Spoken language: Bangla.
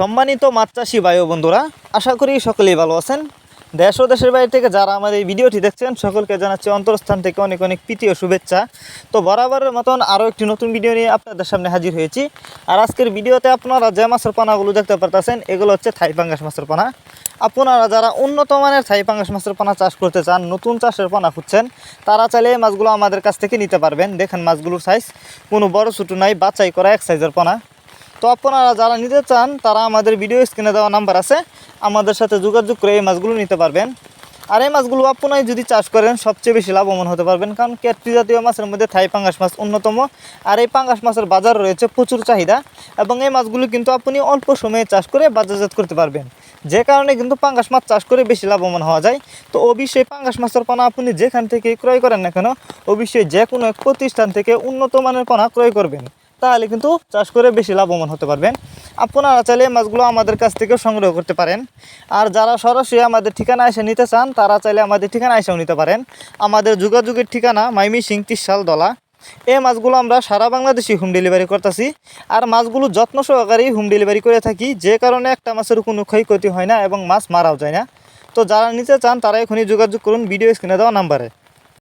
সম্মানিত মাছ চাষি বায়ু বন্ধুরা, আশা করি সকলেই ভালো আছেন। দেশ ও দেশের বাইরে থেকে যারা আমাদের এই ভিডিওটি দেখছেন, সকলকে জানাচ্ছি অন্তরস্থান থেকে অনেক অনেক প্রীতি ও শুভেচ্ছা। তো বরাবরের মতন আরও একটি নতুন ভিডিও নিয়ে আপনাদের সামনে হাজির হয়েছি। আর আজকের ভিডিওতে আপনারা যে মাছের পানাগুলো দেখতে পারতেছেন, এগুলো হচ্ছে থাই পাঙ্গাস মাছের পানা। আপনারা যারা উন্নত মানের থাই পাঙ্গাস মাছের পানা চাষ করতে চান, নতুন চাষের পানা খুঁজছেন, তারা চাইলে এই মাছগুলো আমাদের কাছ থেকে নিতে পারবেন। দেখেন মাছগুলোর সাইজ কোনো বড় ছোটো নাই, বাছাই করা এক সাইজের পানা। তো আপনারা যারা নিতে চান, তারা আমাদের ভিডিও স্ক্রিনে দেওয়া নাম্বার আছে। আমাদের সাথে যোগাযোগ করে এই মাছগুলো নিতে পারবেন। আর এই মাছগুলো আপনারাই যদি চাষ করেন, সবচেয়ে বেশি লাভবান হতে পারবেন। কারণ ক্যাটরি জাতীয় মাছের মধ্যে থাই পাঙ্গাস মাছ অন্যতম। আর এই পাঙ্গাস মাছের বাজার রয়েছে প্রচুর চাহিদা। এবং এই মাছগুলো কিন্তু আপনি অল্প সময়ে চাষ করে বাজারজাত করতে পারবেন। যে কারণে কিন্তু পাঙ্গাস মাছ চাষ করে বেশি লাভবান হওয়া যায়। তো অবশ্যই পাঙ্গাস মাছের পানা আপনি যেখান থেকে ক্রয় করেন না কেন, অবশ্যই যে কোনো এক প্রতিষ্ঠান থেকে উন্নত মানের পানা ক্রয় করবেন। তাহলে কিন্তু চাষ করে বেশি লাভবান হতে পারবেন। আপনারা চাইলে মাছগুলো আমাদের কাছ থেকে সংগ্রহ করতে পারেন। আর যারা সরাসরি আমাদের ঠিকানা এসে নিতে চান, তারা চাইলে আমাদের ঠিকানা এসেও নিতে পারেন। আমাদের যোগাযোগের ঠিকানা মাইমি সিং তিসাল দলা। এই মাছগুলো আমরা সারা বাংলাদেশে হোম ডেলিভারি করতেছি। আর মাছগুলো যত্ন সহকারেই হোম ডেলিভারি করে থাকি। যে কারণে একটা মাছের কোনো ক্ষয়ক্ষতি হয় না এবং মাছ মারাও যায় না। তো যারা নিতে চান, তারা এখনই যোগাযোগ করুন। ভিডিও স্ক্রিনে দেওয়া নাম্বারে।